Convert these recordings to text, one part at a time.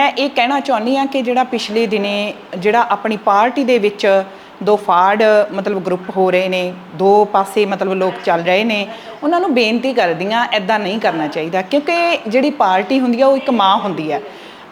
ਮੈਂ ਇਹ ਕਹਿਣਾ ਚਾਹੁੰਦੀ ਆ ਕਿ ਜਿਹੜਾ ਪਿਛਲੇ ਦਿਨੇ ਜਿਹੜਾ ਆਪਣੀ ਪਾਰਟੀ ਦੇ ਵਿੱਚ ਦੋ ਫਾੜ, ਮਤਲਬ ਗਰੁੱਪ ਹੋ ਰਹੇ ਨੇ, ਦੋ ਪਾਸੇ ਮਤਲਬ ਲੋਕ ਚੱਲ ਰਹੇ ਨੇ, ਉਹਨਾਂ ਨੂੰ ਬੇਨਤੀ ਕਰਦੀ ਆ ਐਦਾਂ ਨਹੀਂ ਕਰਨਾ ਚਾਹੀਦਾ ਕਿਉਂਕਿ ਜਿਹੜੀ ਪਾਰਟੀ ਹੁੰਦੀ ਆ ਉਹ ਇੱਕ ਮਾਂ ਹੁੰਦੀ ਹੈ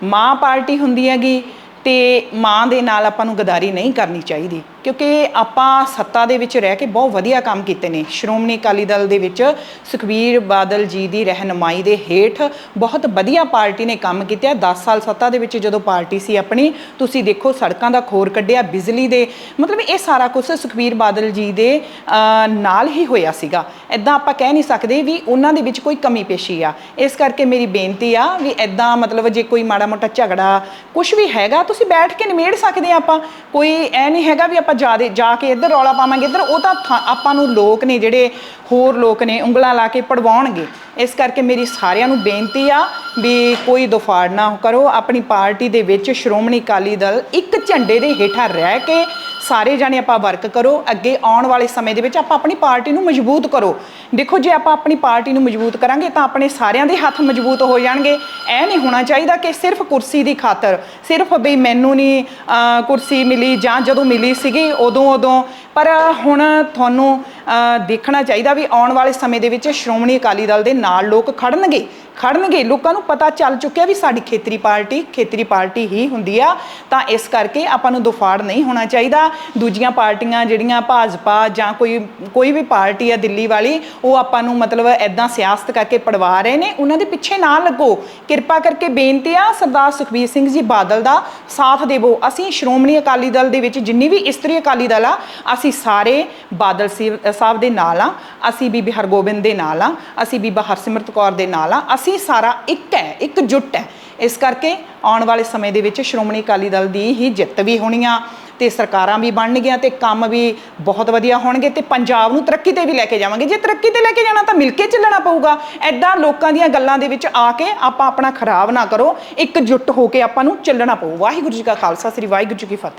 ਮਾਂ ਪਾਰਟੀ ਹੁੰਦੀ ਹੈਗੀ ਤੇ ਮਾਂ ਦੇ ਨਾਲ ਆਪਾਂ ਨੂੰ ਗਦਾਰੀ ਨਹੀਂ ਕਰਨੀ ਚਾਹੀਦੀ। ਕਿਉਂਕਿ ਆਪਾਂ ਸੱਤਾ ਦੇ ਵਿੱਚ ਰਹਿ ਕੇ ਬਹੁਤ ਵਧੀਆ ਕੰਮ ਕੀਤੇ ਨੇ। ਸ਼੍ਰੋਮਣੀ ਅਕਾਲੀ ਦਲ ਦੇ ਵਿੱਚ ਸੁਖਬੀਰ ਬਾਦਲ ਜੀ ਦੀ ਰਹਿਨਮਾਈ ਦੇ ਹੇਠ ਬਹੁਤ ਵਧੀਆ ਪਾਰਟੀ ਨੇ ਕੰਮ ਕੀਤਾ 10 ਸਾਲ ਸੱਤਾ ਦੇ ਵਿੱਚ ਜਦੋਂ ਪਾਰਟੀ ਸੀ ਆਪਣੀ, ਤੁਸੀਂ ਦੇਖੋ ਸੜਕਾਂ ਦਾ ਖੋਰ ਕੱਢਿਆ, ਬਿਜਲੀ ਦੇ, ਮਤਲਬ ਇਹ ਸਾਰਾ ਕੁਝ ਸੁਖਬੀਰ ਬਾਦਲ ਜੀ ਦੇ ਨਾਲ ਹੀ ਹੋਇਆ ਸੀਗਾ। ਐਦਾਂ ਆਪਾਂ ਕਹਿ ਨਹੀਂ ਸਕਦੇ ਵੀ ਉਹਨਾਂ ਦੇ ਵਿੱਚ ਕੋਈ ਕਮੀ ਪੇਸ਼ੀ ਆ। ਇਸ ਕਰਕੇ ਮੇਰੀ ਬੇਨਤੀ ਆ ਵੀ ਐਦਾਂ ਮਤਲਬ ਜੇ ਕੋਈ ਮਾੜਾ ਮੋਟਾ ਝਗੜਾ ਕੁਝ ਵੀ ਹੈਗਾ, ਤੁਸੀਂ ਬੈਠ ਕੇ ਨਿਮੇੜ ਸਕਦੇ ਆ ਆਪਾਂ। ਕੋਈ ਐ ਨਹੀਂ ਹੈਗਾ ਵੀ ਆਪਾਂ ਜਾਦੇ ਜਾ ਕੇ ਇੱਧਰ ਰੌਲਾ ਪਾਵਾਂਗੇ, ਇੱਧਰ ਉਹ ਤਾਂ ਥਾਂ- ਆਪਾਂ ਨੂੰ ਲੋਕ ਨੇ ਜਿਹੜੇ ਹੋਰ ਲੋਕ ਨੇ ਉਂਗਲਾਂ ਲਾ ਕੇ ਪੜਵਾਉਣਗੇ। ਇਸ ਕਰਕੇ ਮੇਰੀ ਸਾਰਿਆਂ ਨੂੰ ਬੇਨਤੀ ਆ ਵੀ ਕੋਈ ਦੁਫਾੜ ਨਾ ਕਰੋ। ਆਪਣੀ ਪਾਰਟੀ ਦੇ ਵਿੱਚ ਸ਼੍ਰੋਮਣੀ ਅਕਾਲੀ ਦਲ ਇੱਕ ਝੰਡੇ ਦੇ ਹੇਠਾਂ ਰਹਿ ਕੇ ਸਾਰੇ ਜਾਣੇ ਆਪਾਂ ਵਰਕ ਕਰੋ, ਅੱਗੇ ਆਉਣ ਵਾਲੇ ਸਮੇਂ ਦੇ ਵਿੱਚ ਆਪਾਂ ਆਪਣੀ ਪਾਰਟੀ ਨੂੰ ਮਜ਼ਬੂਤ ਕਰੋ। ਦੇਖੋ, ਜੇ ਆਪਾਂ ਆਪਣੀ ਪਾਰਟੀ ਨੂੰ ਮਜ਼ਬੂਤ ਕਰਾਂਗੇ ਤਾਂ ਆਪਣੇ ਸਾਰਿਆਂ ਦੇ ਹੱਥ ਮਜ਼ਬੂਤ ਹੋ ਜਾਣਗੇ। ਐ ਨਹੀਂ ਹੋਣਾ ਚਾਹੀਦਾ ਕਿ ਸਿਰਫ ਕੁਰਸੀ ਦੀ ਖਾਤਰ, ਸਿਰਫ ਬਈ ਮੈਨੂੰ ਨਹੀਂ ਕੁਰਸੀ ਮਿਲੀ ਜਾਂ ਜਦੋਂ ਮਿਲੀ ਸੀਗੀ ਉਦੋਂ ਉਦੋਂ। ਪਰ ਹੁਣ ਤੁਹਾਨੂੰ ਦੇਖਣਾ ਚਾਹੀਦਾ ਵੀ ਆਉਣ ਵਾਲੇ ਸਮੇਂ ਦੇ ਵਿੱਚ ਸ਼੍ਰੋਮਣੀ ਅਕਾਲੀ ਦਲ ਦੇ ਨਾਲ ਲੋਕ ਖੜਨਗੇ। ਖੜਨਗੇ। ਲੋਕਾਂ ਨੂੰ ਪਤਾ ਚੱਲ ਚੁੱਕਿਆ ਵੀ ਸਾਡੀ ਖੇਤਰੀ ਪਾਰਟੀ ਖੇਤਰੀ ਪਾਰਟੀ ਹੀ ਹੁੰਦੀ ਆ। ਤਾਂ ਇਸ ਕਰਕੇ ਆਪਾਂ ਨੂੰ ਦੁਫਾੜ ਨਹੀਂ ਹੋਣਾ ਚਾਹੀਦਾ। ਦੂਜੀਆਂ ਪਾਰਟੀਆਂ ਜਿਹੜੀਆਂ ਭਾਜਪਾ ਜਾਂ ਕੋਈ ਕੋਈ ਵੀ ਪਾਰਟੀ ਆ ਦਿੱਲੀ ਵਾਲੀ, ਉਹ ਆਪਾਂ ਨੂੰ ਮਤਲਬ ਐਦਾਂ ਸਿਆਸਤ ਕਰਕੇ ਪੜਵਾ ਰਹੇ ਨੇ। ਉਹਨਾਂ ਦੇ ਪਿੱਛੇ ਨਾ ਲੱਗੋ। ਕਿਰਪਾ ਕਰਕੇ ਬੇਨਤੀ ਆ ਸਰਦਾਰ ਸੁਖਬੀਰ ਸਿੰਘ ਜੀ ਬਾਦਲ ਦਾ ਸਾਥ ਦੇਵੋ। ਅਸੀਂ ਸ਼੍ਰੋਮਣੀ ਅਕਾਲੀ ਦਲ ਦੇ ਵਿੱਚ ਜਿੰਨੀ ਵੀ ਇਸਤਰੀ ਅਕਾਲੀ ਦਲ ਆ, ਅਸੀਂ ਸਾਰੇ ਬਾਦਲ ਸਿਵ- ਸਾਹਿਬ ਦੇ ਨਾਲ ਆ। ਅਸੀਂ ਬੀਬੀ ਹਰਗੋਬਿੰਦ ਦੇ ਨਾਲ ਆ। ਅਸੀਂ ਬੀਬਾ ਹਰਸਿਮਰਤ ਕੌਰ ਦੇ ਨਾਲ ਆ। ਅਸੀਂ ਸਾਰਾ ਇੱਕ ਹੈ, ਇੱਕ ਜੁੱਟ ਹੈ। ਇਸ ਕਰਕੇ ਆਉਣ ਵਾਲੇ ਸਮੇਂ ਦੇ ਵਿੱਚ ਸ਼੍ਰੋਮਣੀ ਅਕਾਲੀ ਦਲ ਦੀ ਹੀ ਜਿੱਤ ਵੀ ਹੋਣੀ ਆ ਤੇ ਸਰਕਾਰਾਂ ਵੀ ਬਣਨਗੀਆਂ ਤੇ ਕੰਮ ਵੀ ਬਹੁਤ ਵਧੀਆ ਹੋਣਗੇ ਤੇ ਪੰਜਾਬ ਨੂੰ ਤਰੱਕੀ ਤੇ ਵੀ ਲੈ ਕੇ ਜਾਵਾਂਗੇ। ਜੇ ਤਰੱਕੀ ਤੇ ਲੈ ਕੇ ਜਾਣਾ ਤਾਂ ਮਿਲ ਕੇ ਚੱਲਣਾ ਪਊਗਾ। ਐਦਾਂ ਲੋਕਾਂ ਦੀਆਂ ਗੱਲਾਂ ਦੇ ਵਿੱਚ ਆ ਕੇ ਆਪਾਂ ਆਪਣਾ ਖਰਾਬ ਨਾ ਕਰੋ। ਇੱਕ ਜੁੱਟ ਹੋ ਕੇ ਆਪਾਂ ਨੂੰ ਚੱਲਣਾ ਪਊ। ਵਾਹਿਗੁਰੂ ਜੀ ਕਾ ਖਾਲਸਾ, ਸ੍ਰੀ ਵਾਹਿਗੁਰੂ ਜੀ ਕੀ ਫਤਿਹ।